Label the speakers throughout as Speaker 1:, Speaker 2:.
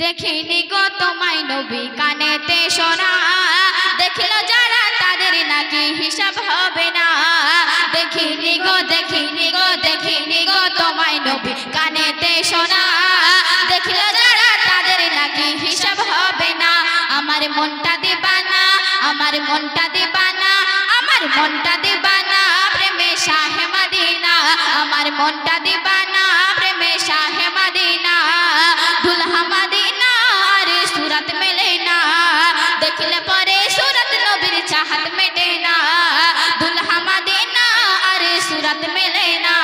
Speaker 1: দেখিনি গো তোমায় নবী কানেতে শোনা দেখিল যারা তাদের নাকি হিসাব হবে না। দেখিনি গো দেখিনি গো দেখিনি গো তোমায় নবী কানেতে শোনা দেখিল যারা তাদের নাকি হিসাব হবে না। আমার মনটা দিবানা, আমার মনটা দিবানা, আমার মনটা দিবানা। প্রেমে শাহে মদিনা, আমার মনটা দিবানা। মেলে না,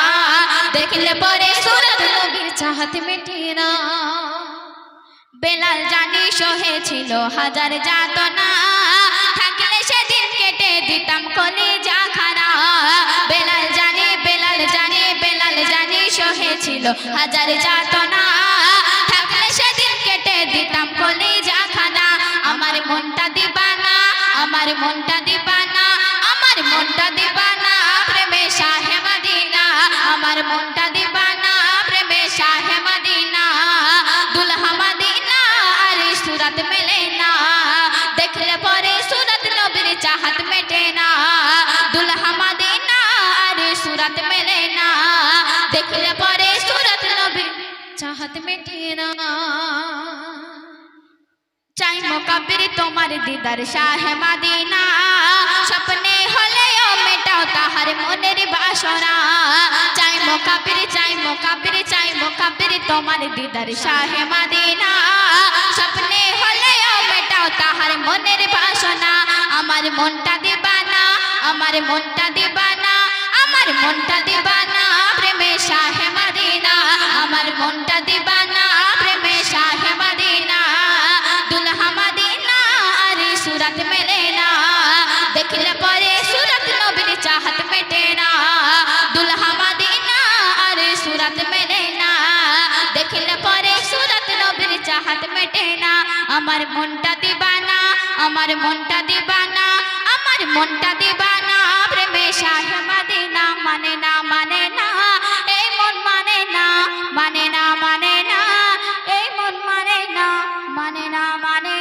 Speaker 1: দেখলে পরে সুরত নবীর চাহত মেটে না। বেলাল জানি সহেছিল হাজার যাতনা। থাকলে সেদিন কেটে দিতাম কলি জাখানা বেলাল জানি বেলাল জানি বেলাল জানি সহেছিল হাজার যাতনা। থাকলে সেদিন কেটে দিতাম কলি জাখানা আমার মনটা দিবানা, আমার মনটা আমার মনটা দিবানা প্রেমে শাহে মদিনা দুলহা মদিনা আরে সুরত মেলে না দেখলে পরে সুরত নবীর চাহত মেটে না দুলহা মদিনা আরে সুরত মেলে না দেখলে পরে সুরত নবীর চাহত মেটে না চাই মোকাবির তোমার দিদার শাহ মাদিনা স্বপ্নে হলেও মেটাও তাহার মনের বাসনা। চাই মোকাবির চাই মোকাবির চাই মোকাবির তোমার দিদার শাহ মাদিনা। স্বপ্নে হলেও মেটাও তাহার মনের বাসনা। আমার মনটা দিবানা, আমার মনটা দিবানা, আমার মনটা দিবানা। প্রেমে শাহে মদিনা, আমার মনটা আমার মনটা দিবানা, আমার মনটা দিবানা, প্রেমে শাহে না মানে না মানে না, এই মন মানে না মানে না মানে না, এই মন মানে না মানে না মানে